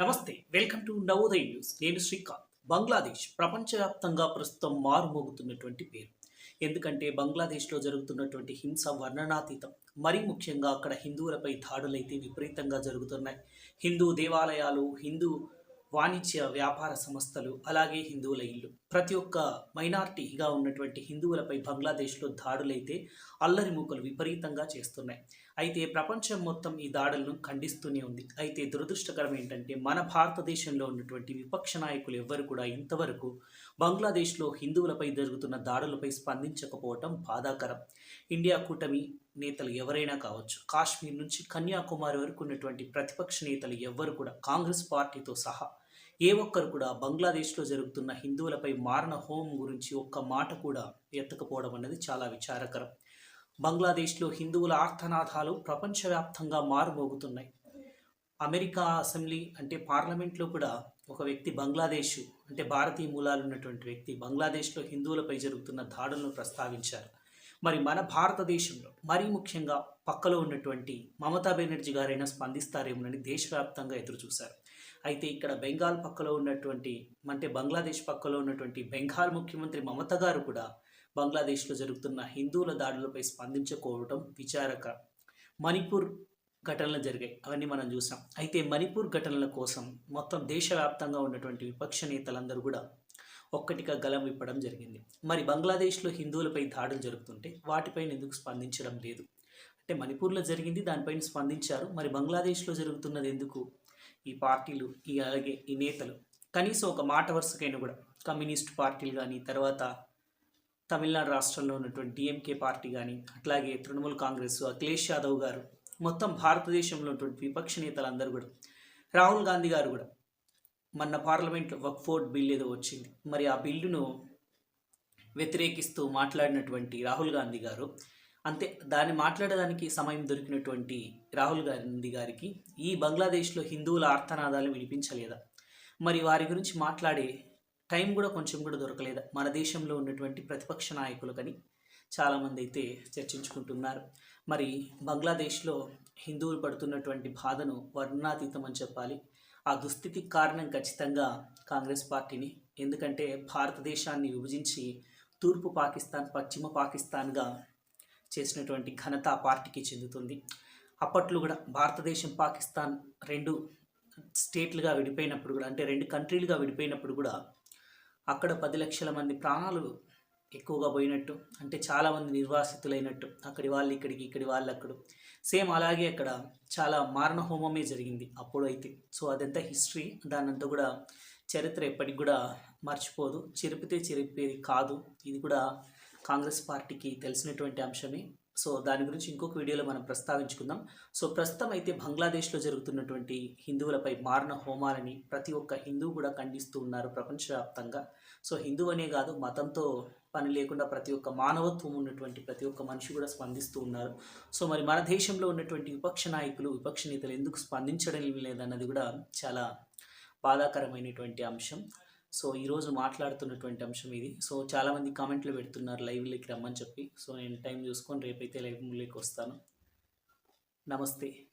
నమస్తే welcome to Navodaya news. నేను శ్రీకాంత్. బంగ్లాదేశ్ ప్రపంచవ్యాప్తంగా ప్రస్తుతం మారుమోగుతున్నటువంటి పేరు. ఎందుకంటే బంగ్లాదేశ్లో జరుగుతున్నటువంటి హింస వర్ణనాతీతం మరీ ముఖ్యంగా అక్కడ హిందువులపై దాడులైతే విపరీతంగా జరుగుతున్నాయి. హిందూ దేవాలయాలు హిందూ వాణిజ్య వ్యాపార సంస్థలు అలాగే హిందువుల ఇల్లు. ప్రతి ఒక్క మైనార్టీగా ఉన్నటువంటి హిందువులపై బంగ్లాదేశ్లో దాడులైతే అల్లరి మూకలు విపరీతంగా చేస్తున్నాయి. అయితే ప్రపంచం మొత్తం ఈ దాడులను ఖండిస్తూనే ఉంది. అయితే దురదృష్టకరం ఏంటంటే మన భారతదేశంలో ఉన్నటువంటి విపక్ష నాయకులు ఎవ్వరు కూడా ఇంతవరకు బంగ్లాదేశ్లో హిందువులపై జరుగుతున్న దాడులపై స్పందించకపోవటం బాధాకరం. ఇండియా కూటమి నేతలు ఎవరైనా కావచ్చు కాశ్మీర్ నుంచి కన్యాకుమారి వరకు ఉన్నటువంటి ప్రతిపక్ష నేతలు ఎవ్వరు కూడా కాంగ్రెస్ పార్టీతో సహా ఏ ఒక్కరు కూడా బంగ్లాదేశ్లో జరుగుతున్న హిందువులపై మారణ హోమం గురించి ఒక్క మాట కూడా ఎత్తకపోవడం అన్నది చాలా విచారకరం. బంగ్లాదేశ్లో హిందువుల ఆర్తనాదాలు ప్రపంచవ్యాప్తంగా మారుమోగుతున్నాయి. అమెరికా అసెంబ్లీ అంటే పార్లమెంట్లో కూడా ఒక వ్యక్తి బంగ్లాదేశ్ అంటే భారతీయ మూలాలు ఉన్నటువంటి వ్యక్తి బంగ్లాదేశ్లో హిందువులపై జరుగుతున్న దాడులను ప్రస్తావించారు. మరి మన భారతదేశంలో మరీ ముఖ్యంగా పక్కలో ఉన్నటువంటి మమతా బెనర్జీ గారైనా స్పందిస్తారేమోనని దేశవ్యాప్తంగా ఎదురు చూశారు అయితే ఇక్కడ బెంగాల్ పక్కలో ఉన్నటువంటి అంటే బంగ్లాదేశ్ పక్కలో ఉన్నటువంటి బెంగాల్ ముఖ్యమంత్రి మమత గారు కూడా బంగ్లాదేశ్లో జరుగుతున్న హిందువుల దాడులపై స్పందించకపోవడం విచారక. మణిపూర్ ఘటనలు జరిగాయి. అవన్నీ మనం చూసాం. అయితే మణిపూర్ ఘటనల కోసం మొత్తం దేశవ్యాప్తంగా ఉన్నటువంటి విపక్ష నేతలందరూ కూడా ఒక్కటిగా గలం విప్పడం జరిగింది. మరి బంగ్లాదేశ్లో హిందువులపై దాడులు జరుగుతుంటే వాటిపైన ఎందుకు స్పందించడం లేదు? అంటే మణిపూర్లో జరిగింది దానిపైన స్పందించారు. మరి బంగ్లాదేశ్లో జరుగుతున్నది ఎందుకు? ఈ పార్టీలు ఈ అలాగే ఈ నేతలు కనీసం ఒక మాట వరుసకైనా కూడా కమ్యూనిస్ట్ పార్టీలు కానీ తర్వాత తమిళనాడు రాష్ట్రంలో ఉన్నటువంటి డిఎంకే పార్టీ కానీ అట్లాగే తృణమూల్ కాంగ్రెస్ అఖిలేష్ యాదవ్ గారు మొత్తం భారతదేశంలో ఉన్నటువంటి విపక్ష నేతలందరూ కూడా రాహుల్ గాంధీ గారు కూడా మన పార్లమెంట్లో వక్ఫోర్డ్ బిల్ ఏదో వచ్చింది. మరి ఆ బిల్లును వ్యతిరేకిస్తూ మాట్లాడినటువంటి రాహుల్ గాంధీ గారు అంతే దాన్ని మాట్లాడడానికి సమయం దొరికినటువంటి రాహుల్ గాంధీ గారికి ఈ బంగ్లాదేశ్లో హిందువుల ఆర్తనాదాలు వినిపించలేదా? మరి వారి గురించి మాట్లాడే టైం కూడా కొంచెం కూడా దొరకలేదా? మన దేశంలో ఉన్నటువంటి ప్రతిపక్ష నాయకులు కానీ చాలామంది అయితే చర్చించుకుంటున్నారు. మరి బంగ్లాదేశ్లో హిందువులు పడుతున్నటువంటి బాధను వర్ణాతీతం అని చెప్పాలి. ఆ దుస్థితికి కారణం ఖచ్చితంగా కాంగ్రెస్ పార్టీని. ఎందుకంటే భారతదేశాన్ని విభజించి తూర్పు పాకిస్తాన్ పశ్చిమ పాకిస్తాన్గా చేసినటువంటి ఘనత ఆ పార్టీకి చెందుతుంది. అప్పట్లో కూడా భారతదేశం పాకిస్తాన్ రెండు స్టేట్లుగా విడిపోయినప్పుడు కూడా అంటే రెండు కంట్రీలుగా విడిపోయినప్పుడు కూడా అక్కడ పది లక్షల మంది ప్రాణాలు ఎక్కువగా పోయినట్టు అంటే చాలామంది నిర్వాసితులైనట్టు అక్కడి వాళ్ళు ఇక్కడికి ఇక్కడి వాళ్ళు అక్కడ. సేమ్ అలాగే అక్కడ చాలా మారణ హోమమే జరిగింది అప్పుడు అయితే సో అదంతా హిస్టరీ దానంతా కూడా చరిత్ర ఎప్పటికి కూడా మర్చిపోదు. చెరిపితే చెరిపేది కాదు. ఇది కూడా కాంగ్రెస్ పార్టీకి తెలిసినటువంటి అంశమే. సో దాని గురించి ఇంకొక వీడియోలో మనం ప్రస్తావించుకుందాం. సో ప్రస్తుతం అయితే బంగ్లాదేశ్లో జరుగుతున్నటువంటి హిందువులపై మారణ హోమాలని ప్రతి ఒక్క హిందూ కూడా ఖండిస్తూ ఉన్నారు ప్రపంచవ్యాప్తంగా. సో హిందూ అనే కాదు మతంతో పని లేకుండా ప్రతి ఒక్క మానవత్వం ఉన్నటువంటి ప్రతి ఒక్క మనిషి కూడా స్పందిస్తూ ఉన్నారు. సో మరి మన దేశంలో ఉన్నటువంటి విపక్ష నాయకులు విపక్ష నేతలు ఎందుకు స్పందించడం లేదన్నది కూడా చాలా బాధాకరమైనటువంటి అంశం. సో ఈరోజు మాట్లాడుతున్నటువంటి అంశం ఇది. సో చాలామంది కామెంట్లు పెడుతున్నారు లైవ్లోకి రమ్మని చెప్పి. సో నేను టైం చూసుకొని రేపైతే లైవ్లోకి వస్తాను. నమస్తే.